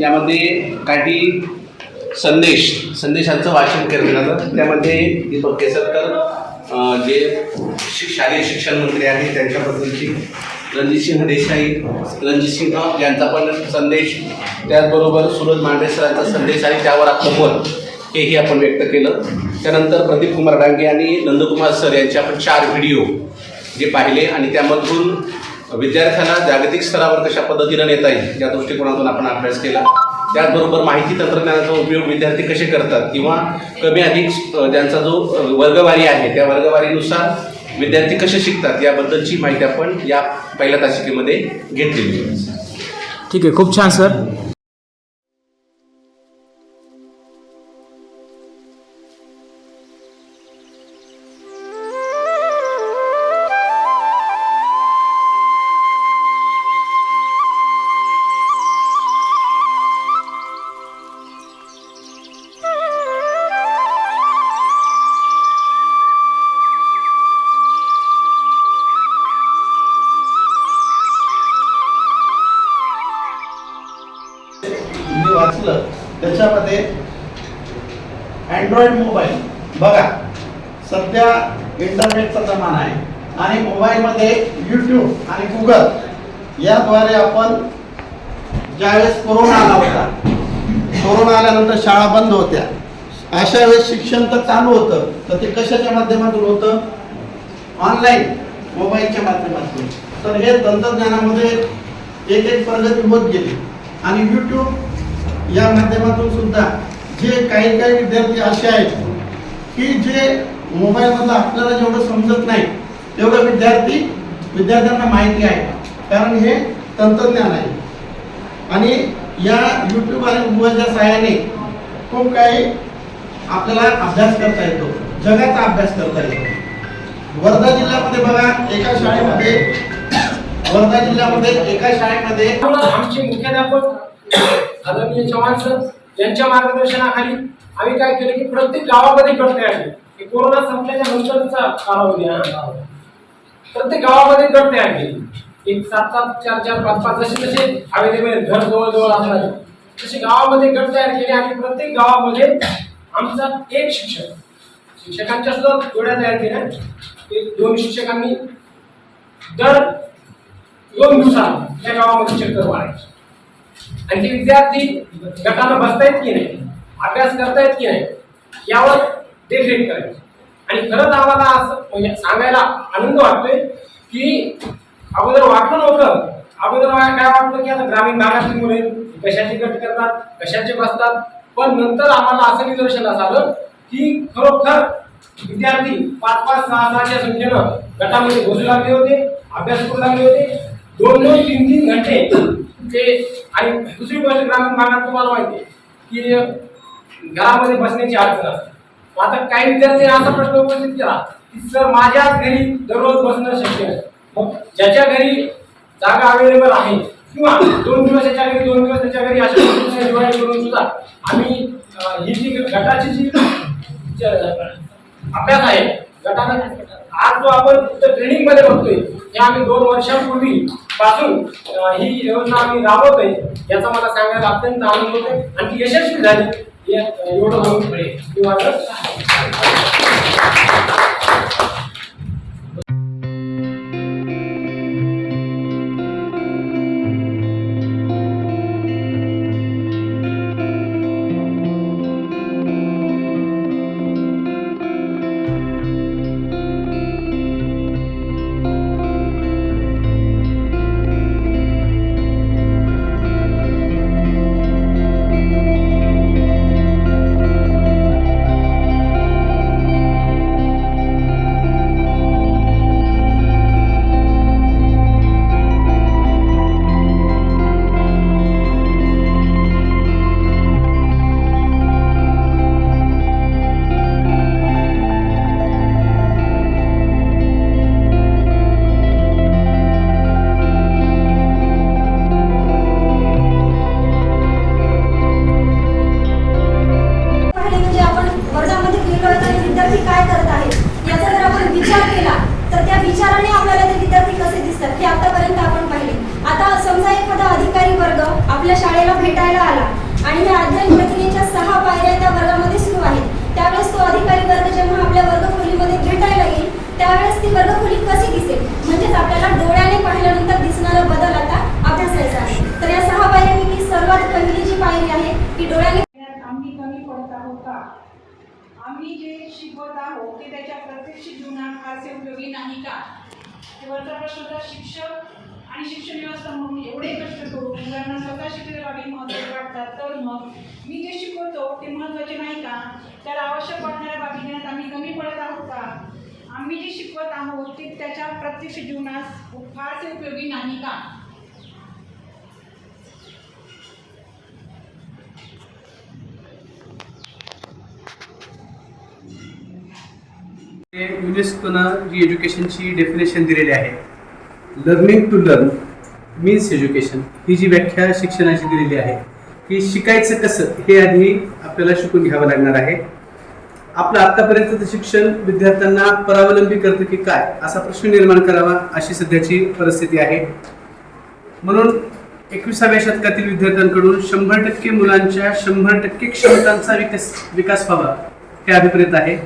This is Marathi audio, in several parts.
यामध्ये काही संदेश संदेशांचं वाचन केलं जातं. त्यामध्ये दीपक केसरकर जे शालेय शिक्षण मंत्री आहेत त्यांच्याबद्दलची रणजितसिंह देसाई रणजितसिंह यांचा पण संदेश. त्याचबरोबर सूरज मांडेसरांचा संदेश आणि त्यावर आपलं मत हेही आपण व्यक्त केलं. त्यानंतर प्रदीप कुमार डांगे आणि नंदकुमार सर यांचे आपण चार व्हिडिओ जे पाहिले आणि त्यामधून विद्यार्थ्यांना जागतिक स्तरावर कशा पद्धतीनं नेता येईल या दृष्टिकोनातून आपण अभ्यास केला. त्याचबरोबर माहिती तंत्रज्ञानाचा उपयोग विद्यार्थी कसे करतात किंवा कमी अधिक त्यांचा जो वर्गवारी आहे त्या वर्गवारीनुसार विद्यार्थी कसे शिकतात याबद्दलची माहिती आपण या पहिल्या तासिकेमध्ये घेतलेली ठीक आहे खूप छान सर. शाळा बंद होत्या. अशा वेळेस शिक्षण तर चालू होतं तर ते कशाच्या माध्यमातून होतं? ऑनलाईन मोबाईलच्या माध्यमातून. तर हे तंत्रज्ञानामध्ये एक एक प्रगती होत गेली. आणि यूट्यूब या माध्यमातून सुद्धा जे काही काही विद्यार्थी असे आहेत की जे मोबाईलमधलं आपल्याला जेवढं समजत नाही तेवढं विद्यार्थी विद्यार्थ्यांना माहिती आहे. कारण हे तंत्रज्ञान आहे. आणि या यूट्यूब आणि गुगलच्या सहाय्याने खूप काही आपल्याला अभ्यास करता येतो. जगाचा अभ्यास करता येतो. वर्धा जिल्ह्यामध्ये बघा एका शाळेमध्ये वर्धा जिल्ह्यामध्ये एका शाळेमध्ये आमचे मुख्याध्यापक आदरणीय चव्हाण सर यांच्या मार्गदर्शनाखाली आम्ही काय केलं की प्रत्येक गावामध्ये गट तयार केले. की कोरोना संपल्याच्या नंतरचा कालावधी प्रत्येक गावामध्ये गट तयार केले. एक सात सात चार चार पाच पाच जसे तसे अवेलेबल घर जवळ जवळ असणार तसे गावामध्ये गट तयार केले आणि प्रत्येक गावामध्ये आमचा एक शिक्षक. शिक्षकांच्या सुद्धा जोड्या तयार केल्या. दोन शिक्षकांनी दर दोन दिवसात त्या गावामध्ये चक्कर मारायचे. आणि ते विद्यार्थी गटाला बसतायत की नाही अभ्यास करतायत की नाही यावर देखरेख करायची. आणि खरंच आम्हाला असं म्हणजे सांगायला आनंद वाटतोय की अगोदर वाटलं नव्हतं. अगोदर काय वाटलं की आता ग्रामीण भागातली मुले कशाचे कट करतात कशाचे बसतात? पण नंतर आम्हाला असं निदर्शनास आलं की खरोखर विद्यार्थी पाच पाच सहा सहाच्या संख्येनं गटामध्ये बसू लागले होते अभ्यास करू लागले होते. दोन दोन तीन तीन घंटे ते आणि दुसरी गोष्ट ग्रामीण भागात तुम्हाला माहिती आहे की घरामध्ये बसण्याची अडचण असते. मग आता काही विद्यार्थी असा प्रश्न उपस्थित केला की सर माझ्याच घरी दररोज बसणं शक्य नाही. मग ज्याच्या घरी जागा अवेलेबल आहे किंवा दोन दिवस याच्या घरी दोन दिवस त्याच्या घरी अशा पद्धतीने करून सुद्धा आम्ही ही जी गटाची जी अभ्यास आहे गटाने आज जो आपण ट्रेनिंगमध्ये बघतोय हे आम्ही दोन वर्षांपूर्वी पासून ही योजना आम्ही राबवतोय याचा मला सांगायला अत्यंत आनंद होतोय आणि ती यशस्वी झाली एवढं अं, एवढं म्हणून की डोळ्याने आम्ही कमी पडत आहोत का? आम्ही जे शिकवत आहोत ते त्याच्या प्रत्यक्ष जीवनात फारसे उपयोगी नाही का? वरचा प्रश्न शिक्षक आणि शिक्षण व्यवस्था म्हणून एवढे कष्ट करून मुलांना स्वतः शिकलेल्या बाबी महत्त्वाचे वाटतात तर मग मी जे शिकवतो ते महत्त्वाचे नाही का? तर आवश्यक वाटणाऱ्या बाबींना आम्ही कमी पडत आहोत का? आम्ही जे शिकवत आहोत ते त्याच्या प्रत्यक्ष जीवनास फारसे उपयोगी नाही का? युनेस्कोनं जी एज्युकेशनची डेफिनेशन दिलेली आहे learning to learn means education ही जी व्याख्या शिक्षणाची दिलेली आहे की शिकायचं कसं हे आधी आपल्याला शिकून घ्यावं लागणार आहे. आपलं आतापर्यंतचं शिक्षण विद्यार्थ्यांना परावलंबी करतं की काय असा प्रश्न निर्माण करावा अशी सध्याची परिस्थिती आहे. म्हणून एकविसाव्या शतकातील विद्यार्थ्यांकडून शंभर टक्के मुलांच्या शंभर टक्के क्षमतांचा विकास विकास व्हावा हे अभिप्रेत आहे.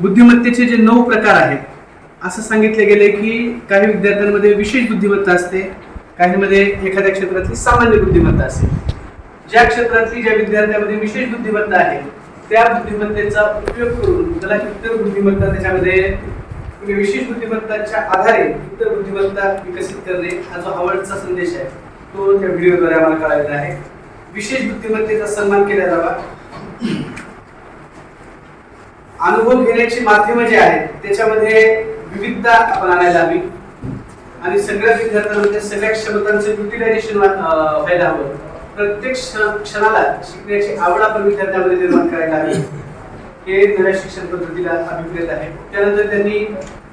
बुद्धिमत्तेचे जे नऊ प्रकार आहेत असं सांगितले गेले की काही विद्यार्थ्यांमध्ये विशेष बुद्धिमत्ता असते काहीमध्ये एखाद्या क्षेत्रातली सामान्य बुद्धिमत्ता असते. ज्या क्षेत्रातली ज्या विद्यार्थ्यामध्ये विशेष बुद्धिमत्ता आहे त्या बुद्धिमत्तेचा उपयोग करून त्याला इतर बुद्धिमत्ता त्याच्यामध्ये म्हणजे विशेष बुद्धिमत्ताच्या आधारे इतर बुद्धिमत्ता विकसित करणे हा जो आवडचा संदेश आहे तो त्या व्हिडिओद्वारे आम्हाला कळायचा आहे. विशेष बुद्धिमत्तेचा सन्मान केला जावा. अनुभव घेण्याची माध्यमं जे आहेत त्याच्यामध्ये विविधता आपण आणायला हवी. आणि सगळ्या विद्यार्थ्यांमध्ये सगळ्या क्षमतांचं युटिलायझेशन व्हायला हवं. प्रत्येक क्षणाला शिकण्याची आवड आपण विद्यार्थ्यांमध्ये निर्माण करायला हवी. हे नव्या शिक्षण पद्धतीला अभिप्रेत आहे. त्यानंतर त्यांनी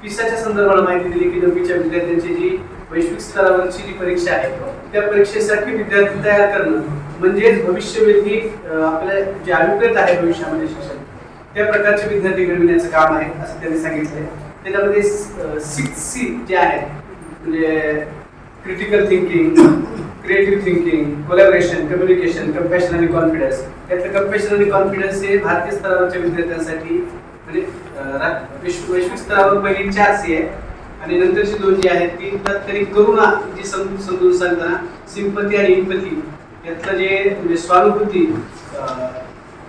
पिसाच्या संदर्भात माहिती दिली की नववीच्या विद्यार्थ्यांची जी वैश्विक स्तरावरची जी परीक्षा आहे त्या परीक्षेसाठी विद्यार्थी तयार करणं म्हणजेच भविष्यवेधी आपल्या जे अभिप्रेत आहे भविष्यामध्ये शिक्षण. त्या प्रकारचे विद्यार्थी घडविण्याचं काम आहे असं त्यांनी सांगितलंय. त्याच्यामध्ये सिक्स सी जे आहे म्हणजे critical thinking creative thinking collaboration communication compassion आणि कॉन्फिडन्स त्यातलं कम्पॅशन आणि कॉन्फिडन्स हे भारतीय स्तरावरच्या विद्यार्थ्यांसाठी म्हणजे विश्व वैश्विक स्तरावर पहिली चार सी आहे आणि नंतरची दोन जी आहेत ती तरी करुणा जी सम समजून सांगताना सिंपती आणि इम्पती यातलं जे म्हणजे स्वानुभूती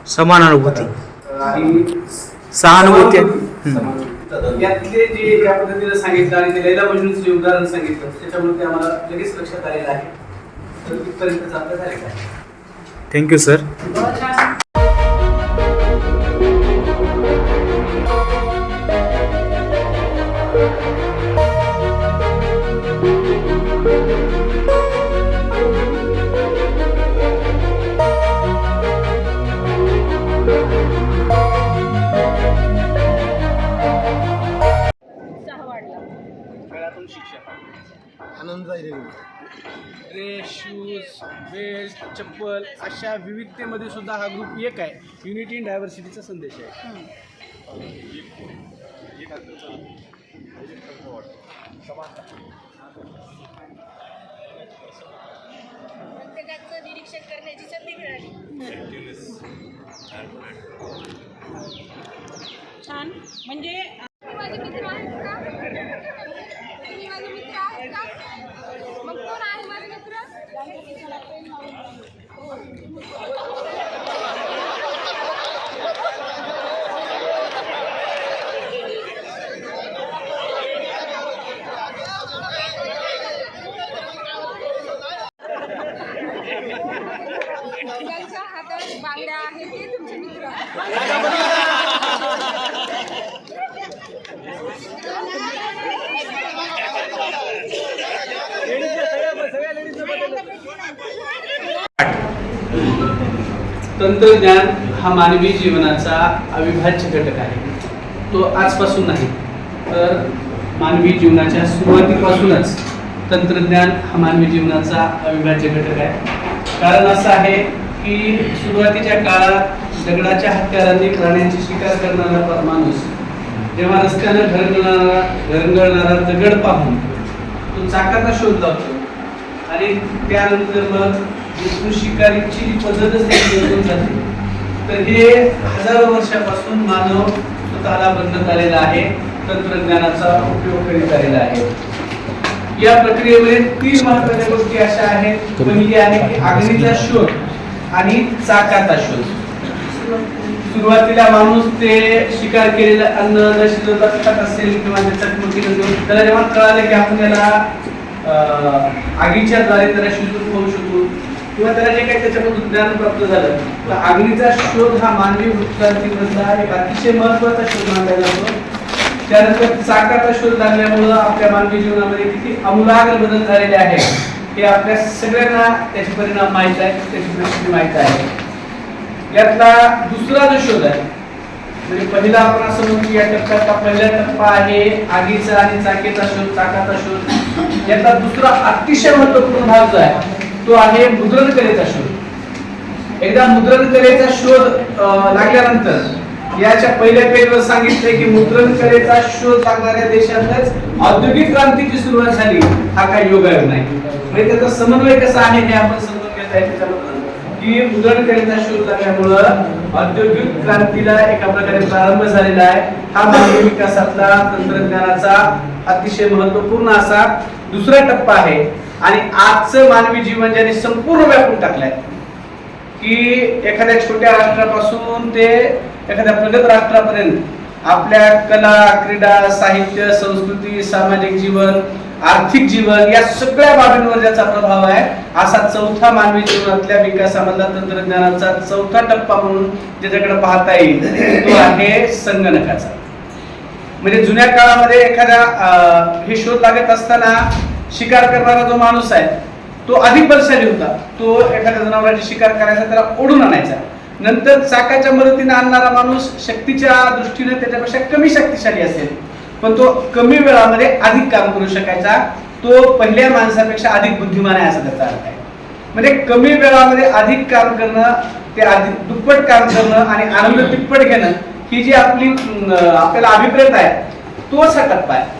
समान अनुभूती आणि सहानुभूती. यातले जे ज्या पद्धतीने सांगितलं आणि ते लैला मजनूचं जे उदाहरण सांगितलं त्याच्यामुळे ते आम्हाला लगेच लक्षात आलेलं आहे. तर तिथपर्यंत आपलं झालेलं आहे थँक्यू सर आहे ड्रेस शूज बेल्ट चप्पल अशा विविधतेमध्ये सुद्धा हा ग्रुप एक आहे. युनिटी इन डायव्हर्सिटीचा संदेश आहे. निरीक्षण करण्याची संधी मिळाली. छान. म्हणजे माझे माझे मित्र आहेत का मग कोण आहे माझे मित्र ज्यांच्या हातात बांगड्या आहेत ते तुमचे मित्र तंत्रज्ञान हा मानवी जीवनाचा अविभाज्य घटक आहे. तो आजपासून नाही तर मानवी जीवनाच्या सुरुवातीपासूनच तंत्रज्ञान हा मानवी जीवनाचा अविभाज्य घटक आहे. कारण असं आहे की सुरुवातीच्या काळात दगडाच्या हत्यारांनी प्राण्यांची शिकार करणारा प- माणूस जेव्हा रस्त्यानं घरंगळणारा घरंगळणारा दगड पाहून तो चाकाचा शोध लावतो आणि त्यानंतर मग इथून शिकारीची जी पद्धतच बदलून जाते. तर हे हजारो वर्षापासून मानव स्वतःला बदलत आलेला आहे तंत्रज्ञानाचा उपयोग करीत आलेला आहे. या प्रक्रियेमध्ये तीन महत्त्वाच्या गोष्टी अशा आहेत. पहिली आहे की अग्नीचा शोध आणि चाकाचा शोध. सुरुवातीला माणूस ते शिकार केलेलं अन्न न शिजवता खात असेल किंवा ते चकमकी नसेल त्याला जेव्हा कळालं की आपण याला अं, आगीच्या द्वारे त्याला शिजवून खाऊ शकतो किंवा त्याला जे काही त्याच्यामधून ज्ञान प्राप्त झालं तर अग्नीचा शोध हा मानवी उत्क्रांतीमधला एक अतिशय महत्त्वाचा शोध मानला जातो. त्यानंतर चाकाचा शोध लागल्यामुळं आपल्या मानवी जीवनामध्ये किती अमूलाग्र बदल झालेले आहे हे आपल्या सगळ्यांना त्याचे परिणाम माहीत आहे त्याची परिस्थिती माहीत आहे. यातला दुसरा जो शोध आहे म्हणजे पहिला आपण असं म्हणतो की या टप्प्यातला पहिला टप्पा आहे आगीचा आणि चाकेचा शोध चाकाचा शोध. यातला दुसरा अतिशय महत्त्वपूर्ण भाग जो आहे तो आहे मुद्रण कलेचा शोध. एकदा मुद्रण कलेचा शोध लागल्यानंतर याच्या पहिल्या पेजवर सांगितलंय की मुद्रण कलेचा शोध लागणाऱ्या देशातच औद्योगिक क्रांतीची सुरुवात झाली. हा काही योगायोग नाही. म्हणजे त्याचा समन्वय कसा आहे हे आपण समजून घेत आहे त्याच्याबद्दल की मुद्रण कलेचा शोध लागल्यामुळं औद्योगिक क्रांतीला एका प्रकारे प्रारंभ झालेला आहे. हा मानवी विकासातला तंत्रज्ञानाचा अतिशय महत्त्वपूर्ण असा दुसरा टप्पा आहे. आणि आजचं मानवी जीवन ज्याने संपूर्ण व्यापून टाकलंय की एखाद्या छोट्या राष्ट्रापासून ते एखाद्या प्रगत राष्ट्रापर्यंत आपल्या कला क्रीडा साहित्य संस्कृती सामाजिक जीवन आर्थिक जीवन या सगळ्या बाबींवर ज्याचा प्रभाव आहे असा चौथा मानवी जीवनातल्या विकासामधला तंत्रज्ञानाचा चौथा टप्पा म्हणून ज्याच्याकडे पाहता येईल तो आहे संगणकाचा. म्हणजे जुन्या काळामध्ये एखाद्या हे शोध लागत असताना शिकार करणारा जो माणूस आहे तो अधिक बलशाली होता. तो एखाद्या जनावरांची शिकार करायचा त्याला ओढून आणायचा. नंतर चाकाच्या मदतीने आणणारा माणूस शक्तीच्या दृष्टीने त्याच्यापेक्षा कमी शक्तिशाली असेल. पण तो कमी वेळामध्ये अधिक काम करू शकायचा. तो पहिल्या माणसापेक्षा अधिक बुद्धिमान आहे असा त्याचा अर्थ आहे. म्हणजे कमी वेळामध्ये अधिक काम करणं ते अधिक दुप्पट काम करणं आणि आनंद तिप्पट घेणं ही जी आपली आपल्याला अभिप्रेत आहे तोच हा टप्पा आहे.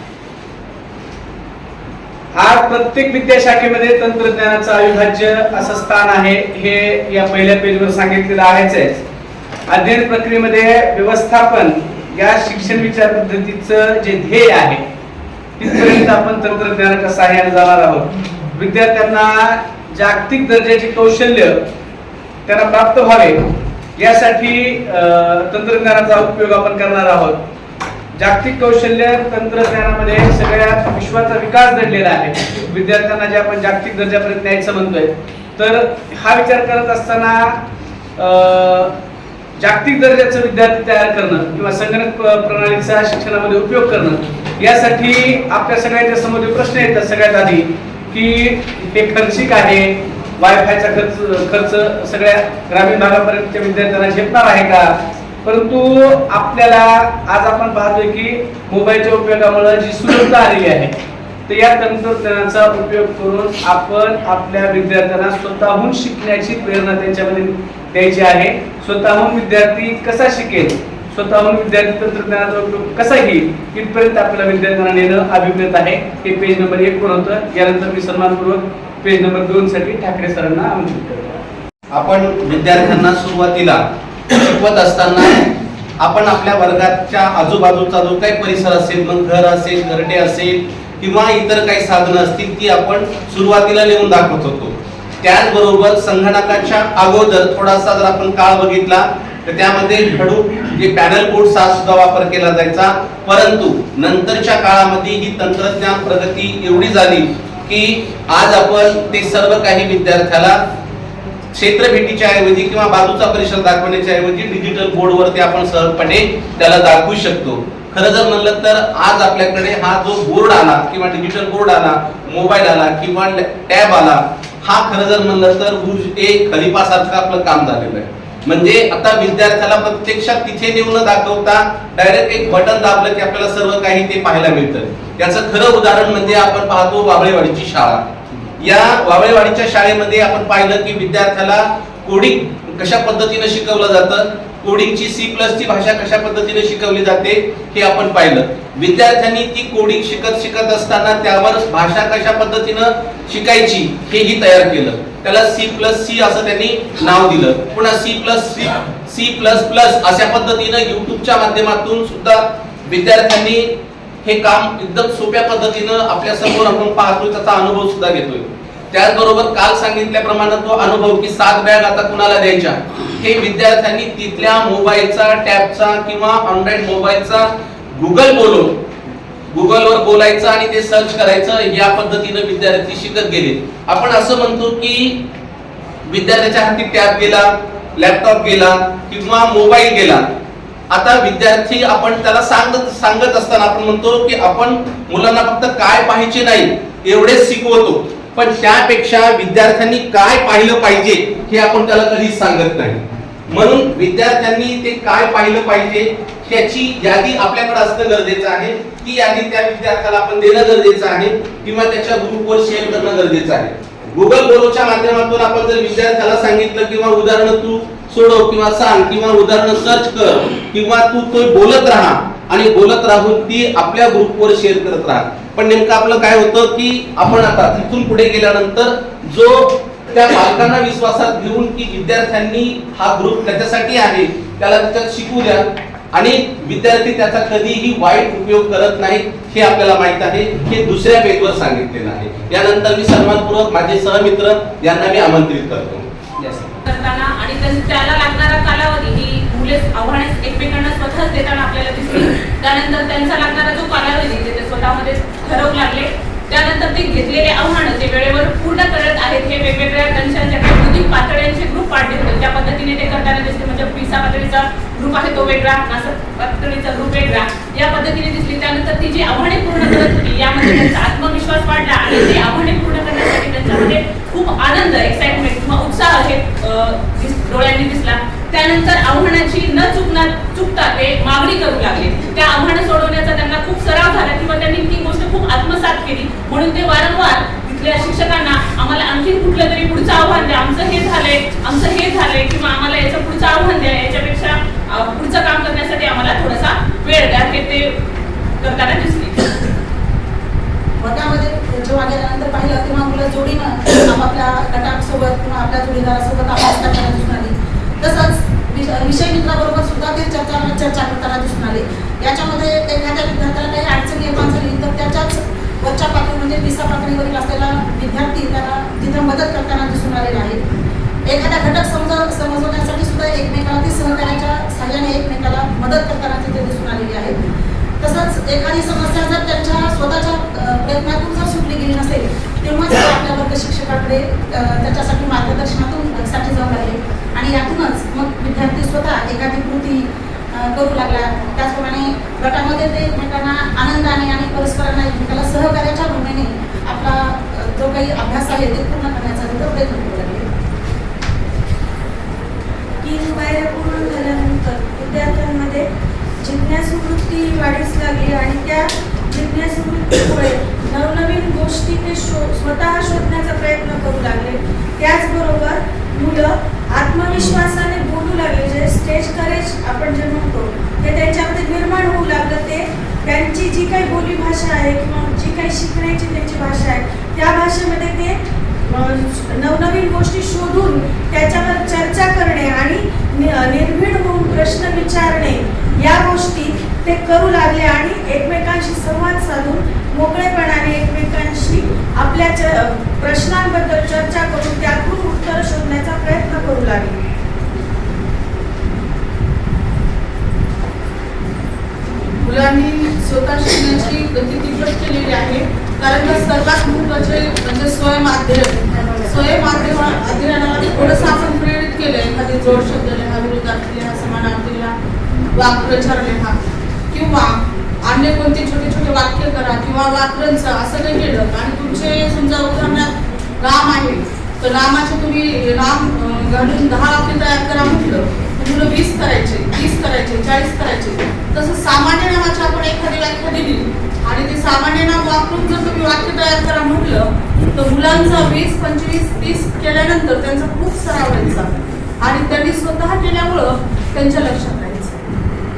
आज प्रत्येक विद्याशाखेमध्ये तंत्रज्ञानाचं अविभाज्य असं स्थान आहे हे या पहिल्या पेजवर सांगितलेलं आहेच आहे. अध्ययन प्रक्रियेमध्ये व्यवस्थापन या शिक्षण विचार पद्धतीचं जे ध्येय आहे तिथपर्यंत आपण तंत्रज्ञानाच्या सहाय्याने जाणार आहोत. विद्यार्थ्यांना जागतिक दर्जाची कौशल्य त्यांना प्राप्त व्हावे यासाठी अं, तंत्रज्ञानाचा उपयोग आपण करणार आहोत. जागतिक कौशल्य तंत्रज्ञानामध्ये सगळ्या विश्वाचा विकास घडलेला आहे. विद्यार्थ्यांना जे आपण जागतिक दर्जापर्यंत न्यायचं म्हणतोय तर हा विचार करत असताना जागतिक दर्जाचं विद्यार्थी तयार करणं किंवा संगणक प्रणालीचा शिक्षणामध्ये उपयोग करणं यासाठी आपल्या सगळ्यांच्या समोर जे प्रश्न येतात सगळ्यात आधी की हे खर्चिक आहे वायफायचा खर्च खर्च सगळ्या ग्रामीण भागापर्यंतच्या विद्यार्थ्यांना झेपणार आहे का? परंतु आपल्याला आज आपण पाहतोय की मोबाईलच्या उपयोगामुळे जी सुलभता आलेली आहे तर या तंत्रज्ञानाचा उपयोग करून आपण आपल्या विद्यार्थ्यांना स्वतःहून शिकण्याची प्रेरणा त्यांच्यामध्ये द्यायची आहे. स्वतःहून विद्यार्थी कसा शिकेल? स्वतःहून विद्यार्थी तंत्रज्ञानाचा उपयोग कसा घेईल? इथपर्यंत आपल्याला विद्यार्थ्यांना नेणं अभिप्रेत आहे. हे पेज नंबर एक पण होतं. यानंतर मी सन्मानपूर्वक पेज नंबर दोन साठी ठाकरे सरांना आमंत्रित करतो. आपण विद्यार्थ्यांना सुरुवातीला शिकवत असताना आपण आपल्या वर्गाच्या आजूबाजूचा जो काही परिसर असेल मग घर असेल घरटे असेल किंवा इतर काही साधनं असतील ती आपण सुरुवातीला लिहून दाखवत होतो. त्याचबरोबर संगणकाच्या अगोदर थोडासा जर आपण काळ बघितला तर त्यामध्ये घडू जे पॅनल बोर्डचा सुद्धा वापर केला जायचा. परंतु नंतरच्या काळामध्ये ही तंत्रज्ञान प्रगती एवढी झाली की आज आपण ते सर्व काही विद्यार्थ्याला क्षेत्र भेटीच्या ऐवजी किंवा बाजूचा परिसर दाखवण्याच्या ऐवजी डिजिटल बोर्डवरती आपण सहजपणे त्याला दाखवू शकतो. खरं जर म्हणलं तर आज आपल्याकडे हा जो बोर्ड आला किंवा डिजिटल बोर्ड आला मोबाईल आला किंवा टॅब आला हा खरं जर म्हणलं तर बुर्ज ए खलिफासारखं आपलं काम झालेलं आहे. म्हणजे आता विद्यार्थ्याला प्रत्यक्षात तिथे नेऊन दाखवता डायरेक्ट एक बटन दाबलं की आपल्याला सर्व काही ते पाहायला मिळतं. याचं खरं उदाहरण म्हणजे आपण पाहतो बाबळेवाडीची शाळा. या वावळेवाडीच्या शाळेमध्ये आपण पाहिलं की विद्यार्थ्याला कोडिंग कशा पद्धतीने शिकवलं जातं? कोडिंगची सी प्लस ची भाषा कशा पद्धतीने शिकवली जाते? हे आपण पाहिलं. विद्यार्थ्यांनी ती कोडिंग शिकत शिकत असताना त्यावर भाषा कशा पद्धतीनं शिकायची हेही तयार केलं. त्याला सी प्लस सी असं त्यांनी नाव दिलं. पुन्हा C plus C C plus plus अशा पद्धतीनं युट्यूबच्या माध्यमातून सुद्धा विद्यार्थ्यांनी हे काम एकदम सोप्या पद्धतीनं आपल्यासमोर आपण पाहतोय त्याचा अनुभव सुद्धा घेतोय. त्याचबरोबर काल सांगितल्याप्रमाणे तो अनुभव की सात बॅग आता कुणाला द्यायच्या? हे विद्यार्थ्यांनी तिथल्या मोबाईलचा टॅबचा किंवा ऑनलाईन मोबाईलचा गुगल बोलून गुगलवर बोलायचं आणि ते सर्च करायचं या पद्धतीनं विद्यार्थी शिकत गेले. आपण असं म्हणतो की विद्यार्थ्याच्या हाती टॅब गेला लॅपटॉप गेला किंवा मोबाईल गेला आता विद्यार्थी आपण त्याला सांगत सांगत असताना आपण म्हणतो की आपण मुलांना फक्त काय पाहिजे नाही एवढेच शिकवतो. पण त्यापेक्षा विद्यार्थ्यांनी काय पाहिलं पाहिजे हे आपण त्याला कधीच सांगत नाही. म्हणून विद्यार्थ्यांनी ते काय पाहिलं पाहिजे त्याची यादी आपल्याकडे असणं गरजेचं आहे. ती यादी त्या विद्यार्थ्याला आपण देणं गरजेचं आहे किंवा त्याच्या ग्रुपवर शेअर करणं गरजेचं आहे. गुगल बोलोच्या माध्यमातून आपण जर विद्यार्थ्याला सांगितलं किंवा उदाहरण तू सोडव किंवा सांग किंवा उदाहरण सर्च कर किंवा तू तो बोलत राहा आणि बोलत राहून ती आपल्या ग्रुपवर शेअर करत राहा. पण नेमकं आपलं काय होतं की आपण आता तिथून पुढे गेल्यानंतर जो त्या पालकांना विश्वासात घेऊन की विद्यार्थ्यांनी हा ग्रुप त्याच्यासाठी आहे त्याला त्याच्यात शिकू द्या. आणि विद्यार्थी त्याचा कधीही वाईट उपयोग करत नाही हे आपल्याला माहीत आहे. हे दुसऱ्या पेजवर सांगितलेलं आहे. यानंतर मी सन्मानपूर्वक माझे सहमित्र यांना मी आमंत्रित करतो. आणि त्याला लागणारा कालावधी ही मुले आव्हाने एकमेकांना स्वतःच देताना आपल्याला दिसली त्यानंतर त्यांचा लागणारा जो कालावधी ते स्वतःमध्ये ठरवू लागले. त्यानंतर ते घेतलेले आव्हानं ते वेळेवर पूर्ण करत आहेत हे वेगवेगळ्या त्यांच्या ज्या बौद्धिक पातळ्यांचे ग्रुप पाडले होते. त्या पद्धतीने ते करताना दिसते. म्हणजे पिसा पातळीचा ग्रुप आहे तो वेगळा. नासक पातळीचा ग्रुप वेगळा. या पद्धतीने दिसली. त्यानंतर ती जी आव्हाने पूर्ण करत होती यामध्ये त्यांचा आत्मविश्वास वाढला आणि ते आव्हाने पूर्ण त्यांच्यामध्ये म्हणजे खूप आनंद एक्साइटमेंट किंवा उत्साह हे डोळ्यांनी दिसला. त्यानंतर आव्हानाची न चुकणार चुकता ते मागणी करू लागले. त्या आव्हानं सोडवण्याचा त्यांना खूप सराव झाला किंवा त्यांनी ती गोष्ट खूप आत्मसात केली. म्हणून ते वारंवार तिथल्या शिक्षकांना आम्हाला आणखी कुठलं तरी पुढचं आव्हान द्या. आमचं हे झालंय आमचं हे झालंय किंवा आम्हाला याचं पुढचं आव्हान द्या याच्यापेक्षा पुढचं काम करण्यासाठी आम्हाला थोडासा वेळ द्या हे ते करताना दिसले. जेव्हा गेल्यानंतर पाहिलं तेव्हा मुलं जोडीनं आपापल्या गटांसोबत किंवा आपल्या जोडीदारासोबत अभ्यास करताना दिसून आली. तसंच विषय मित्राबरोबर सुद्धा ते चर्चा चर्चा करताना दिसून आले. याच्यामध्ये एखाद्या विद्यार्थ्याला काही अडचण निर्माण झाली तर त्याच्याच वरच्या पातळी म्हणजे तिसऱ्या पातळीवरील असलेला विद्यार्थी त्याला तिथं मदत करताना दिसून आलेला आहे. एखादा घटक समज समजवण्यासाठी सुद्धा एकमेकाला ती सहकार्याच्या सहाय्याने एकमेकाला मदत करताना तिथे दिसून आलेली आहे. तसंच एखादी समस्या जर त्यांच्या स्वतःच्या प्रयत्नातून जर सुटली गेली नसेल तेव्हाच आपल्या वर्ग शिक्षकाकडे त्याच्यासाठी मार्गदर्शनातून साठी जाऊ लागले. आणि यातूनच मग विद्यार्थी स्वतः एखादी कृती करू लागला. त्याचप्रमाणे गटामध्ये ते एकमेकांना आनंदाने आणि परस्परांना एकमेकाला सहकार्याच्या भावनेने आपला जो काही अभ्यास आहे ते पूर्ण करण्याचा तिथं प्रयत्न करू लागले. तीन पायऱ्या पूर्ण झाल्यानंतर विद्यार्थ्यांमध्ये जिज्ञासू वृत्ती वाढीस लागली आणि त्या जिज्ञासू वृत्तीमुळे नवनवीन गोष्टी ते शो स्वतः शोधण्याचा प्रयत्न करू लागले. त्याचबरोबर मुलं आत्मविश्वासाने बोलू लागले जे स्टेज करेज आपण जे म्हणतो ते त्यांच्यामध्ये निर्माण होऊ लागलं. ते त्यांची जी काही बोलीभाषा आहे किंवा जी काही शिकण्याची त्यांची भाषा आहे त्या भाषेमध्ये ते नवनवीन गोष्टी शोधून त्याच्यावर चर्चा करणे आणि नि- निर्भीड होऊन प्रश्न विचारणे या गोष्टी ते करू लागले आणि एकमेकांशी संवाद साधून मोकळेपणाने एकमेकांशी आपल्या च- प्रश्नांबद्दल चर्चा करून त्यातून उत्तर शोधण्याचा प्रयत्न करू लागले. मुलांनी स्वतः शिकण्याची गती तीव्र केलेली आहे. कारण का सर्वात महत्त्वाचे म्हणजे स्वयंअध्ययन स्वयंअध्ययन अध्ययनाला थोडंसं आपण प्रेरित केलं. एखादी जोड शब्द लिहा विरोधार्थी लिहा समानार्थी वाक्प्रचारणे वाक्प्रचार लिहा किंवा अन्य कोणते छोटे छोटे वाक्य करा किंवा वाक्यांचं असं नाही केलं. आणि तुमचे समजा उदाहरणात राम आहे तर रामाचे तुम्ही राम घालून दहा वाक्य तयार करा म्हटलं मुलं वीस करायचे तीस करायचे चाळीस करायचे. तसं सामान्य नावाची आपण एखादी व्याख्या दिली आणि ते सामान्य नाव वापरून जर तुम्ही वाक्य तयार करा म्हटलं तर मुलांचा वीस पंचवीस तीस केल्यानंतर त्यांचा खूप सराव व्हायचा. आणि त्यांनी स्वतः केल्यामुळं त्यांच्या लक्षात राहायचं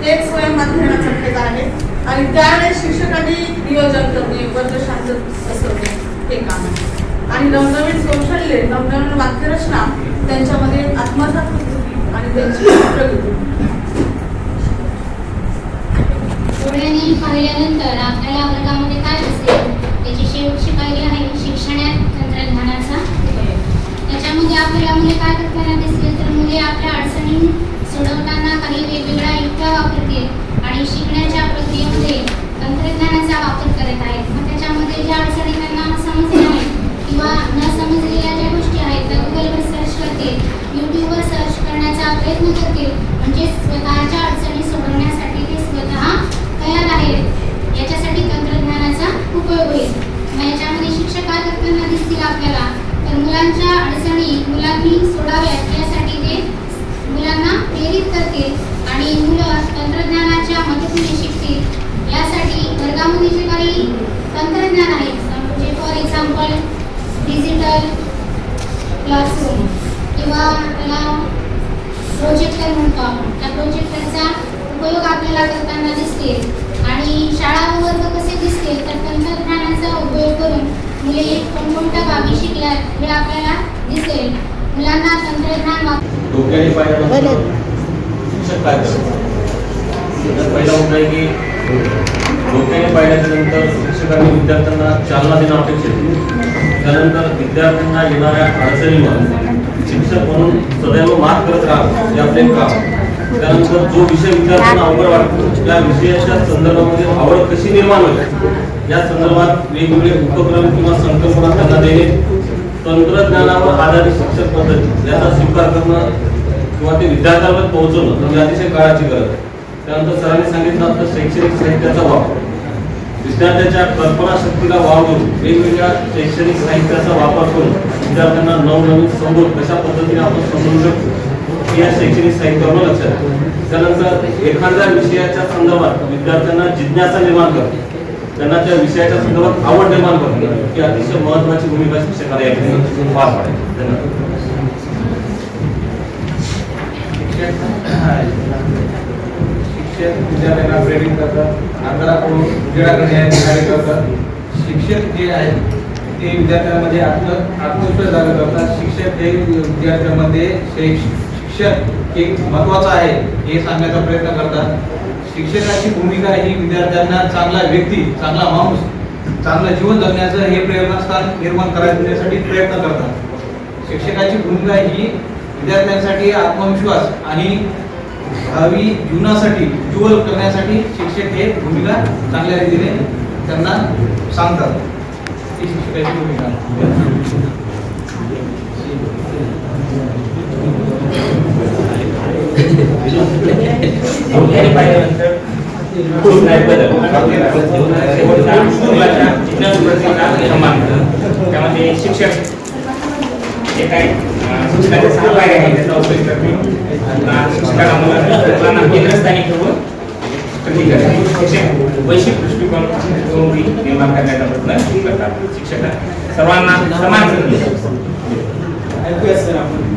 ते एक स्वयंअध्ययनाचा फायदा आहे. आणि त्यावेळेस शिक्षकांनी नियोजन करणे वर्ग शांत बसवणे हे काम आहे. आणि नवनवीन कौशल्ये नवनवीन वाक्यरचना त्यांच्यामध्ये आत्मसात होती आणि त्यांची प्रगती. डोळ्यांनी पाहिल्यानंतर आपल्याला वर्गामध्ये काय असेल त्याची शेवटची पायरी आहे शिक्षणात तंत्रज्ञानाचा त्याच्यामध्ये आपल्याला मुले काय करताना दिसले तर मुले आपल्या अडचणी सोडवताना काही वेगवेगळ्या युक्त्या वापरतील आणि शिकण्याच्या प्रक्रियेमध्ये तंत्रज्ञानाचा वापर करत आहेत. मग त्याच्यामध्ये ज्या अडचणी त्यांना समजल्या आहेत किंवा न समजलेल्या ज्या गोष्टी आहेत त्या गुगलवर सर्च करतील यूट्यूबवर सर्च करण्याचा प्रयत्न करतील म्हणजे स्वतःच्या अडचणी सोडवण्यासाठी ते स्वतः तयार आहेत याच्यासाठी तंत्रज्ञानाचा उपयोग होईल मग याच्यामध्ये शिक्षक काय करताना दिसतील आपल्याला तर मुलांच्या अडचणी मुलांनी सोडाव्यात यासाठी ते मुलांना प्रेरित करतील आणि मुलं तंत्रज्ञानाच्या मदतीने शिकतील यासाठी वर्गामध्ये जे काही तंत्रज्ञान आहे म्हणजे फॉर एक्झाम्पल डिजिटल क्लासरूम किंवा त्याला प्रोजेक्टर म्हणतो आपण त्या प्रोजेक्टरचा उपयोग आपल्याला करताना दिसतील आणि शाळा व वर्ग कसे दिसतील तर तंत्रज्ञानाचा उपयोग करून मुले कोणकोणत्या बाबी शिकल्यात हे आपल्याला दिसेल मुलांना तंत्रज्ञान वापर डोक्याने पाहिल्यानंतर शिक्षक काय करतात तर पहिला मुद्दा आहे की डोक्याने शिक्षकांनी विद्यार्थ्यांना चालना देणं अपेक्षित त्यानंतर विद्यार्थ्यांना येणाऱ्या अडचणीवर शिक्षक म्हणून सदैव मात करत राहावं हे आपले काम. त्यानंतर जो विषय विद्यार्थ्यांना अवघड वाटतो त्या विषयाच्या संदर्भामध्ये आवड कशी निर्माण होईल या संदर्भात वेगवेगळे उपक्रम किंवा संकल्पना त्यांना देणे तंत्रज्ञानावर आधारित शिक्षण पद्धती याचा स्वीकार करणं किंवा ते विद्यार्थ्यांवर पोहोचवणं म्हणजे अतिशय काळाची गरज आहे. त्यानंतर सरांनी सांगितलं तर शैक्षणिक साहित्याचा वापर. विद्यार्थ्याच्या कल्पना शक्तीला वाव देऊन वेगवेगळ्या शैक्षणिक साहित्याचा वापर करून विद्यार्थ्यांना नवनवीन समोर कशा पद्धतीने आपण समजू शकतो या शैक्षणिक साहित्यावर लक्षात त्यानंतर एखाद्या विषयाच्या संदर्भात विद्यार्थ्यांना जिज्ञासा निर्माण करणे त्यांना त्या विषयाच्या संदर्भात आवड निर्माण करणे ही अतिशय महत्वाची भूमिका शिक्षकाला या ठिकाणी पार पाडेल. धन्यवाद. शिक्षक विद्यार्थ्यांना प्रेरित करतात आंधळाकडून उजेडाकडे येण्याचे कार्य करतात. शिक्षक जे आहेत ते विद्यार्थ्यांमध्ये आत्म आत्मविश्वास जागा करतात. शिक्षक हे विद्यार्थ्यांमध्ये शिक्षक हे महत्वाचं आहे हे सांगण्याचा प्रयत्न करतात. शिक्षकाची भूमिका ही विद्यार्थ्यांना चांगला व्यक्ती चांगला माणूस चांगलं जीवन जगण्याचं हे प्रेरणास्थान निर्माण करण्यासाठी प्रयत्न करतात. शिक्षकाची भूमिका ही विद्यार्थ्यांसाठी आत्मविश्वास आणि भावी जीवनासाठी उज्ज्वल करण्यासाठी शिक्षक हे भूमिका चांगल्या रीतीने त्यांना सांगतात. ही शिक्षकाची भूमिका. त्यामध्ये शिक्षक जे काही अं, शिक्षकाचे आहे त्याचा उपयोग करते पुन्हा शिक्षकाला आम्हाला मुलांना केंद्रस्थानी ठेवून शिक्षक वैश्विक दृष्टिकोन निर्माण करण्याचा प्रयत्न करतात शिक्षक सर्वांना समान संधी ऐकूया सर आपण